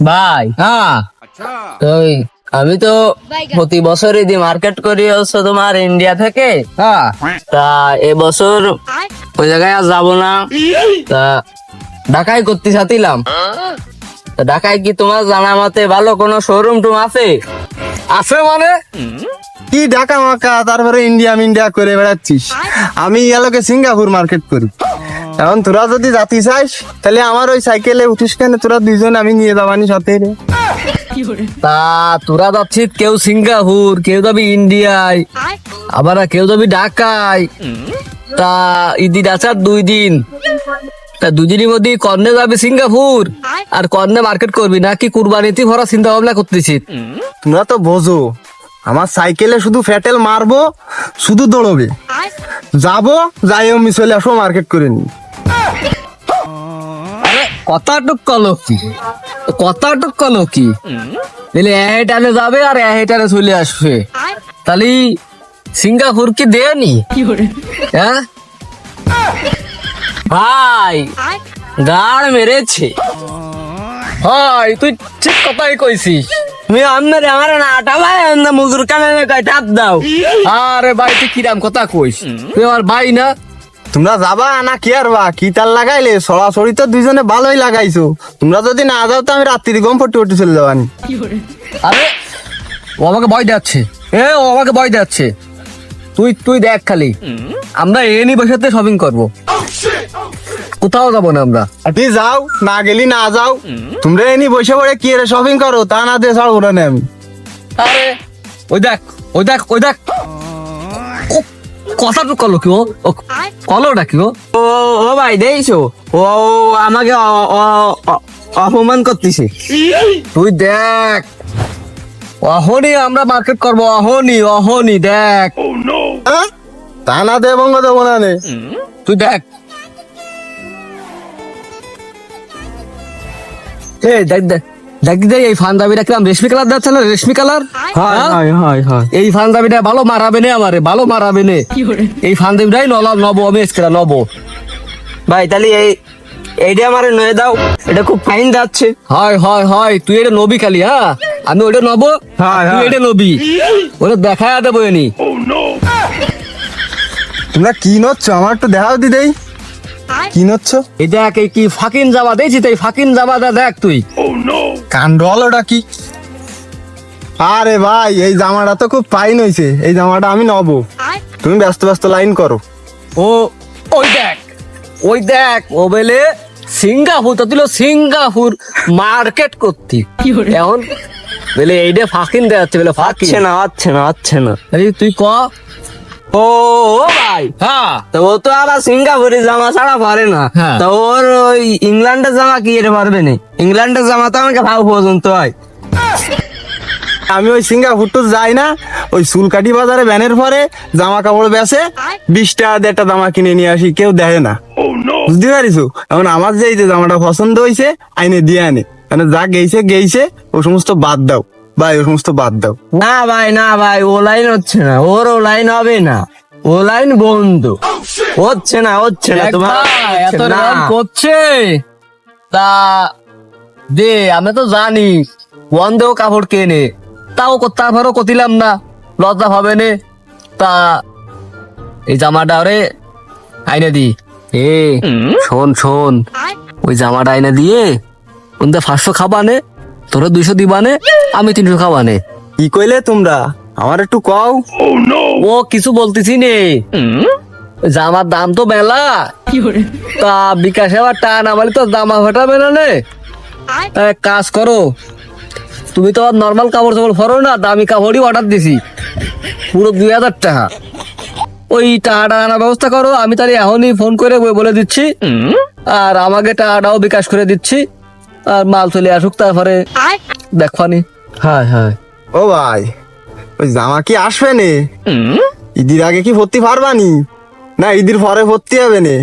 ভাই। হ্যাঁ। ওই আমি তো প্রতি বছরই দি মার্কেট করি হচ্ছে তোমার ইন্ডিয়া থেকে। হ্যাঁ। তা এবছর ওই জায়গায় আর যাব না। তা ঢাকায় করতে চাচ্ছিলাম তা ঢাকায় কি তোমার জানা মতে ভালো কোনো শোরুম টুম আছে? আছে মানে? কি ঢাকা মাকা তারপরে ইন্ডিয়া ইন্ডিয়া করে বেড়াচ্ছিস? আমি ইয়ালোকে সিঙ্গাপুর মার্কেট করি। এখন তোরা যদি যাতি চাস, তাহলে আমার ওই সাইকেলে উঠিস কেন? তোরা দুইজন আমি নিয়ে যাবানি সাথে রে। তা তোরা যাচ্ছিস, কেউ সিঙ্গাপুর, কেউ যাবি ইন্ডিয়ায়, আবার কেউ যাবি ঢাকায়। তা আছে আর দুই দিন। তা দুদিনের মধ্যে কর্নে যাবি সিঙ্গাপুর, আর কর্নে মার্কেট করবি, নাকি কুরবানিতে ভরা চিন্তা ভাবনা করতেছিস? তোমরা তো বোঝো, আমার সাইকেলে শুধু ফ্যাটেল মারবো, শুধু দৌড়বে। যাব, যাই আমি চলে আসব মার্কেট করে নি আরে কথাটুক কলো কি? কথাটুক কলো কি? তাহলে এটানে যাবে আর এটানে চলে আসবে। তাহলে সিঙ্গাপুর কি দেয়নি হ্যাঁ? ভাই গাড় মেরেছে। হয় তুই ঠিক কথাই কইছিস। তুমি আমার আমার না আটা ভাই মুজুর কানে গায়ে টাপ দাও। আরে ভাই তুই কিরাম কথা কইস? তুই আমার ভাই না? তোমরা যাবা না কি আর বা? কি তার লাগাইলে? সরাসরি তো দুইজনে ভালোই লাগাইছো। তোমরা যদি না যাও তো আমি রাত্রি গম ফটি ফটি চলে যাবানি আরে ও আমাকে ভয় দেখাচ্ছে। এ ও আমাকে ভয় দেখাচ্ছে। তুই তুই দেখ খালি। আমরা এ নি বসাতে শপিং করব। কোথাও যাব না আমরা। তুই যাও না গেলি না যাও। তোমরা এনি বসে পড়ে কি রে শপিং করো তা না দিয়ে ছাড়বো না আমি। আরে ওই দেখ ওই দেখ ওই দেখ। কথাটা কলো কি ও ও, কলোটা কি ও ও ও ভাই দেখছ? ও আমাকে অপমান করতেছে। তুই দেখ। অহনি আমরা মার্কেট করব অহনি অহনি দেখ। হ্যাঁ? তা না দে বঙ্গ দেবো না নে তুই দেখ। এ দেখ দেখ। দেখ এই ফান্দাবিটা কিরাম? রেশমি কালার না? রেশমি কালার? হয় এই ফান্দাবিটা ভালো মারাবে নে আমারে ভালো মারাবে নে। এই ফান্দাবিটাই নলা নব আমি এসকেরা নব। ভাই তাহলে এই এইটা আমারে নয়ে দাও। এটা খুব ফাইন যাচ্ছে। হয় হয় হয় তুই এটা নবি খালি হ্যাঁ? আমি ওটা নব হয়, তুই এটা নবি। ওটা দেখা দেবো এনি। তোমরা কি নচ্ছ? আমার একটু দেখাও দি দেই। কি নচ্ছ? এই দেখ এই কি ফাকিন জামা দেখছি তো এই ফাকিন জামাটা দেখ তুই। কাণ্ড হলোটা কি? আরে ভাই এই জামাটা তো খুব ফাইন হয়েছে এই জামাটা আমি নবো। তুমি ব্যস্ত ব্যস্ত লাইন করো। ও ওই দেখ ওই দেখ ও বেলে সিঙ্গাপুর তো দিল সিঙ্গাপুর মার্কেট করতি এখন বেলে এইটা ফাকিন দেখাচ্ছে বেলে ফাকিন না আচ্ছে না আচ্ছে না। আরে তুই ক? ও ভাই। হ্যাঁ। তো ও তো আবার সিঙ্গাপুরের জামা ছাড়া পারে না। হ্যাঁ। তো ওর ওই ইংল্যান্ডের জামা কি এটা পারবে না? ইংল্যান্ডের জামা তো আমাকে ভাব পর্যন্ত হয়। আমি ওই সিঙ্গাপুর তো যাই না ওই চুলকাটি বাজারে ব্যানের পরে জামা কাপড় বেচে বিশ টাকা একটা জামা কিনে নিয়ে আসি কেউ দেয় না। বুঝতে পারিস এখন আমার যে এই যে জামাটা পছন্দ হয়েছে আইনে দিয়ে আনে। মানে যা গেইছে গেইছে ও সমস্ত বাদ দাও। ভাই ও সমস্ত বাদ দাও। না ভাই না ভাই ও লাইন হচ্ছে না। ওর ও লাইন হবে না। ও লাইন বন্ধ। হচ্ছে না হচ্ছে না। তোমার এত রকম করছে। তা দে আমি তো জানি বন্ধেও কাপড় কেনে। তাও তারপরও কতিলাম না। লজ্জা হবে নে। তা এই জামাটা রে আইনে দি। এ শোন শোন। ওই জামাটা আইনে দিয়ে ওনটা পাঁচশো খাবানে তোরা দুইশো দিবানে আমি তিনশো খাবানে কি কইলে তোমরা? আমার একটু কও। ও কিছু বলতেছি নে। জামার দাম তো বেলা। তা বিকাশে আবার টান আমালি তো জামা ফাটাবে না নে। এক কাজ করো। তুমি তো আর নর্মাল কাপড় চাপড় ফরো না দামি কাপড়ই অর্ডার দিছি। পুরো দুই হাজার টাকা। ওই টাকাটা আনার ব্যবস্থা করো আমি তাহলে এখনই ফোন করে বলে দিচ্ছি। আর আমাকে টাকাটাও বিকাশ করে দিচ্ছি। আর মাল চলে আসুক তারপরে দেখবানি হ্যাঁ হ্যাঁ। ও ভাই ওই জামা কি আসবে নে? ঈদের আগে কি ভর্তি পারবানি না? ঈদের পরে ভর্তি হবে নে।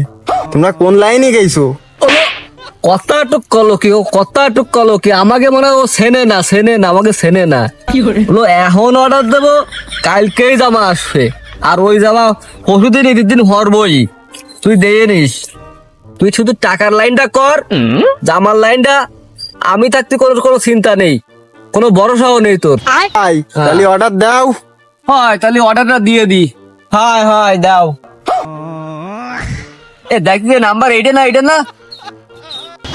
তোমরা কোন লাইনে গেছো? কথাটুক কলো কি ও কথাটুক কলো কি আমাকে মনে হয় ও সেনে না সেনে না আমাকে সেনে না। বলো এখন অর্ডার দেবো কালকেই জামা আসবে। আর ওই জামা পরশুদিন ঈদের দিন হরবই তুই দিয়ে নিস। তুই শুধু টাকার লাইনটা কর জামার লাইনটা আমি থাকতে কোনো কোনো চিন্তা নেই। কোনো ভরসাও নেই তোর। ভাই তাহলে অর্ডার দাও। হয় তাহলে অর্ডারটা দিয়ে দি। হয় হয় দাও। এ দেখ যে নাম্বার এইটা না এইটা না।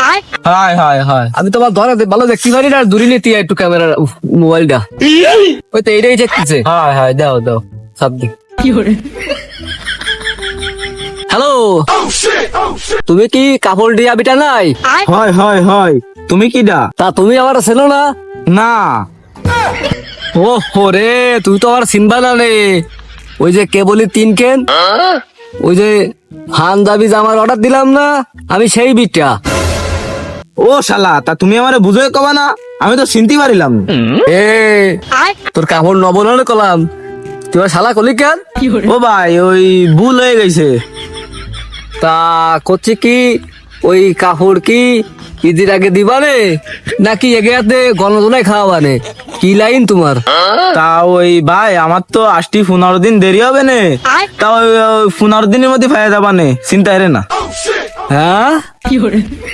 হয় হয় হয় আমি তোমার ধরা ভালো দেখতে পারি না আর দূরে নিতে একটু ক্যামেরা মোবাইলটা ওই তো এইটাই দেখতেছে। হয় হয় দাও দাও। সব দিক। হ্যালো তুমি কি কাপড় দিয়া বিটা নাই? হয় হয় হয়। তুমি কি দা তা তুমি আমার ছিল না? না। ও রে তুই তো আমার চিনবা না রে। ওই যে কে বলি তিন কেন? ওই যে হান দাবি জামার অর্ডার দিলাম না আমি সেই বিটা ও শালা তা তুমি আমারে বুঝে কবা না? আমি তো চিনতে পারিলাম। এ তোর কাপড় নবনালে কলাম? তুই আমার শালা কলি কেন? ও ভাই ওই ভুল হয়ে গেছে। তা করছে কি? ওই কাপড় কি ঈদের আগে দিবানে নাকি এগেয়াতে গণজনায় খাওয়াবানে? কি লাইন তোমার? তা ওই ভাই আমার তো আসটি পনেরো দিন দেরি হবে নে। তা ওই পনেরো দিনের মধ্যে ফায়া যাবা নে চিন্তা রে না। হ্যাঁ?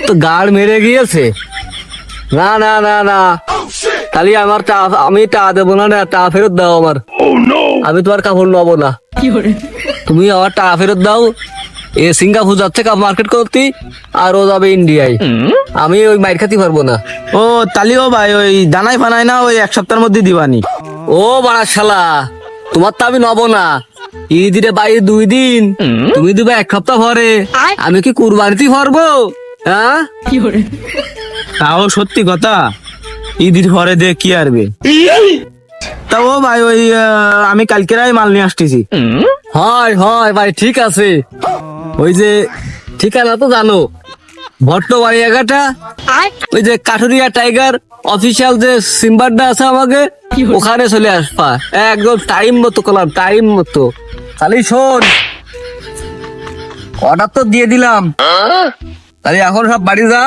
তো গাড় মেরে গিয়েছে। না না না না। তাহলে আমার টা আমি টা দেবো না না টা ফেরত দাও আমার। আমি তোমার কাপড় নেব না। তুমি আমার টা ফেরত দাও। এ সিঙ্গাপুর যাচ্ছে কাপ মার্কেট করতে আর ও যাবে ইন্ডিয়ায় আমি ওই মাইর খাতে পারব না। ও তালি ও ভাই ওই দানাই ফানাই না ওই এক সপ্তাহের মধ্যে দিবানি। ও বাড়া শালা তোমার তো আমি নব না। ঈদিরে বাইরে দুই দিন তুমি দিবে এক সপ্তাহ পরে। আমি কি কুরবানিতে ভরবো হ্যাঁ? তাও সত্যি কথা ঈদির পরে দে কি আরবে? তা ও ভাই ওই আমি কালকেরাই মাল নিয়ে আসতেছি। হয় হয় ভাই ঠিক আছে। ওই যে ঠিকানা তো জানো ভট্ট বাড়ি এগাটা ওই যে কাঠুরিয়া টাইগার অফিসিয়াল যে সিম্বারটা আছে আমাকে ওখানে চলে আসবা। একদম টাইম মতো করলাম টাইম মতো। খালি শোন অর্ডার তো দিয়ে দিলাম। তাহলে এখন সব বাড়ি যা।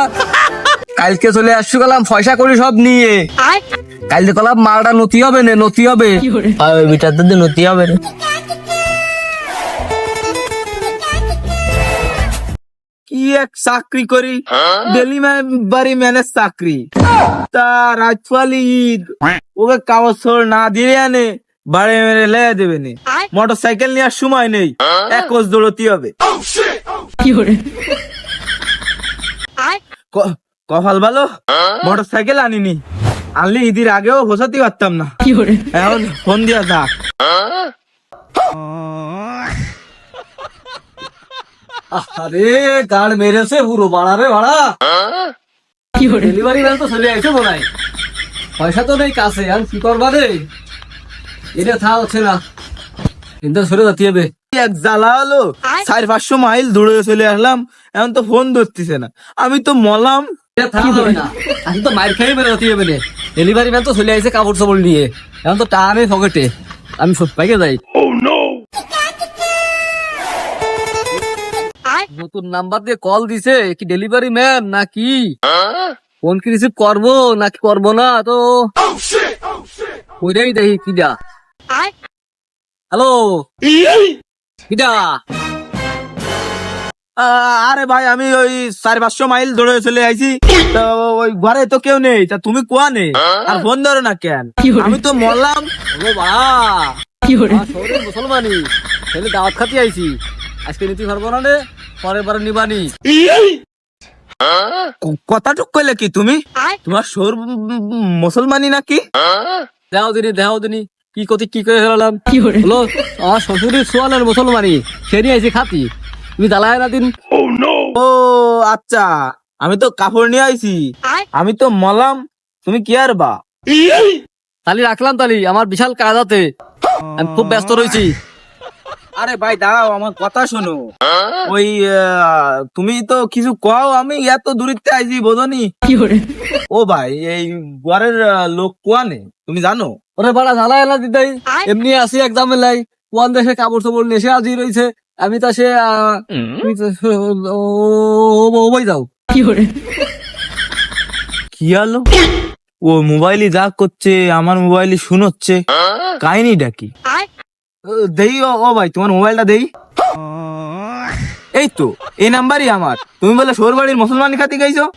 কালকে চলে আসছি গেলাম পয়সা করি সব নিয়ে। কালকে কলাম মালটা নতি হবে না নতি হবে। মিটার দিয়ে নতি হবে না। কি এক চাকরি করি? ডেলিভারি ম্যানের চাকরি। তা রাজপালি ঈদ। ওকে কাগজ না দিয়ে আনে বাড়ি মেরে লেয়া দেবে নে। মোটর সাইকেল নেওয়ার সময় নেই। এক কোচ দৌড়তি হবে। ক- কপাল ভালো? মোটর সাইকেল আনিনি। আনলি ঈদের আগেও ঘোষাতে পারতাম না। এখন ফোন দিয়া যাক আরে গাড় মেরেছে পুরো বাড়া রে বাড়া। ডেলিভারি ম্যান তো চলে আইছে মনে হয়। পয়সা তো নেই কাছে আর কি করবা রে? এটা থা হচ্ছে না। কিন্তু সরে যাতে হবে এক জ্বালা হলো চার পাঁচশো মাইল দূরে চলে আসলাম এখন তো ফোন ধরতেছে না। আমি তো মলাম না। এখন তো মাইর খেয়ে বেরোতে হবে রে ডেলিভারি ম্যান তো চলে আইছে কাপড় চাপড় নিয়ে। এখন তো টা নেই পকেটে। আমি সব পাইকে যাই। নতুন নাম্বার দিয়ে কল দিছে কি ডেলিভারি ম্যান নাকি? ফোন কি রিসিভ করব নাকি করব না? তো ওইটাই দেখি কিডা? হ্যালো কিডা? আরে ভাই আমি ওই চার পাঁচশো মাইল দৌড়ে চলে আইছি। তো ওই ঘরে তো কেউ নেই তা তুমি কোয়া নেই? আর ফোন ধরো না কেন? আমি তো মরলাম। ও বাবা মুসলমানি। ছেলে দাওয়াত খাতি আইছি। আজকে নিতে পারব না রে পরের বারে নিবানি কথাটুক কইলে কি তুমি? তোমার সোর মুসলমানি নাকি? দেও দিনি দেও দিনি। কি কতি কি করে? ফেলাম হলো আমার শ্বশুরের সোয়ালের মুসলমানি সে নিয়ে আইছি খাতি। তুমি দালায় না দিন। ও আচ্ছা। আমি তো কাপড় নিয়ে আইছি। আমি তো মলাম। তুমি কি আর বা? তালি রাখলাম তালি আমার বিশাল কাজ আছে। আমি খুব ব্যস্ত রয়েছি আরে ভাই দাঁড়াও আমার কথা শোনো। ওই তুমি তো কিছু কও আমি এত দূরিতে আইছি বোঝনি? ও ভাই এই আহ, লোক কোয়া নেই তুমি জানো? ওরে বাড়া ঝালাই এলা দিদাই এমনি আসি একদম লাই। কোন দেশে কাপড় চোপড় নেশে আজি রয়েছে আমি তা সে আহ, তুমি তো ও- ও- ও- ওই যাও। কি হলো? ও মোবাইলে যা করছে আমার মোবাইলে শুনোচ্ছে। কাহিনী ডাকি দেই ও ভাই তোমার মোবাইলটা দেই। এই তো এই নাম্বারই আমার। তুমি বলে সোর বাড়ির মুসলমান খাতি গাইছো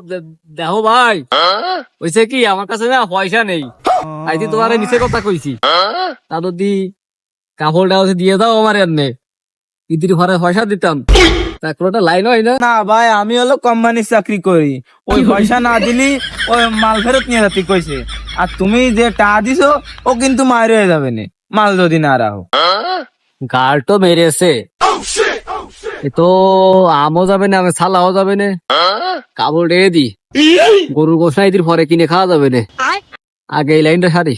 দে- দেখো ভাই। হইছে কি আমার কাছে না পয়সা নেই। আইতি তোমার নিচে কথা কইছি। তা যদি কাপড়টা দিয়ে দাও আমার এনে। ইদির ঘরে পয়সা দিতাম। তা লাইন হয় না? না ভাই আমি হলো কোম্পানির চাকরি করি। ওই পয়সা না দিলি ওই মাল ফেরত নিয়ে যাতে কইছে। আর তুমি যে টাকা দিছো ও কিন্তু মায়ের হয়ে যাবে না। মাল যদি না রাখো। গাল তো মেরেছে এ তো আমও যাবে না আমি ছালাও যাবে না। কাপড় রেখে দি গরুর গোসা ইদির পরে কিনে খাওয়া যাবে না। আগে এই লাইনটা সারি।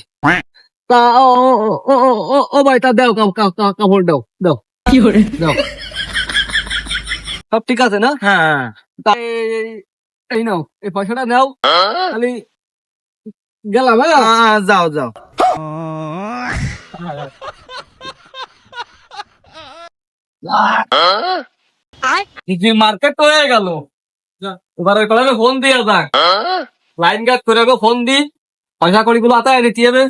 তা ও ও ও ও ও ও ভাই তা দাও কাপ- কাপ- কাপ- কাপড় দাও দাও। দাও। সব ঠিক আছে না? হ্যাঁ তা এই- এই নাও এই পয়সাটা নাও। খালি গেলাম হ্যাঁ আহ, যাও যাও। কিছু মার্কেট হয়ে গেল। এবারে ফোন দিয়ে যাক। লাইন গার্ড করে গো ফোন দি। পয়সা কড়ি গুলো আতায় দিতে হবে?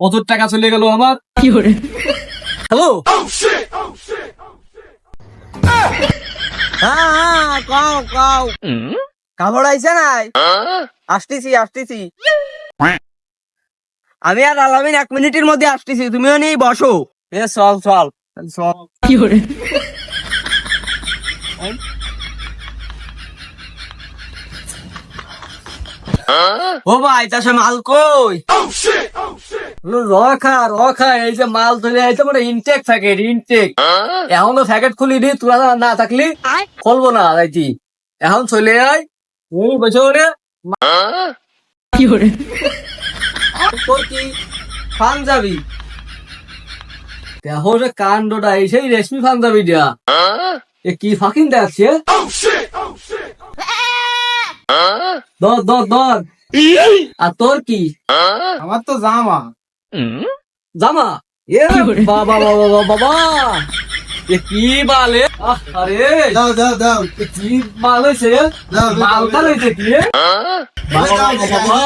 প্রচুর টাকা চলে গেল আমার। হ্যালো হ্যাঁ হ্যাঁ কাও কাও। কাপড় আইছে নাই? আসতেছি আসতেছি। আমি আর আলামিন এক মিনিটের মধ্যে আসতেছি তুমিও নেই বসো। এ চল চল চল। কি করে ও ভাই চাষে মাল কই? রখা রখা এই যে মাল চলে আইছে মানে ইনটেক থাকে ইনটেক এখন তো প্যাকেট খুলি দি তোরা না থাকলি খুলবো না এখন চলে আয়। হুম বসে ওরে তোর কি পাঞ্জাবি? দেখো যে কাণ্ডটা এই সেই রেশমি পাঞ্জাবি দিয়া এ কি ফাকিং দেখছে? দর দর দর আর তোর কি? আমার তো জামা। জামা? এ বাবা বাবা বাবা বাবা। কি বালে? আরে। দাও দাও দাও। কি মাল হয়েছে মালটা হয়েছে কি? বাবা।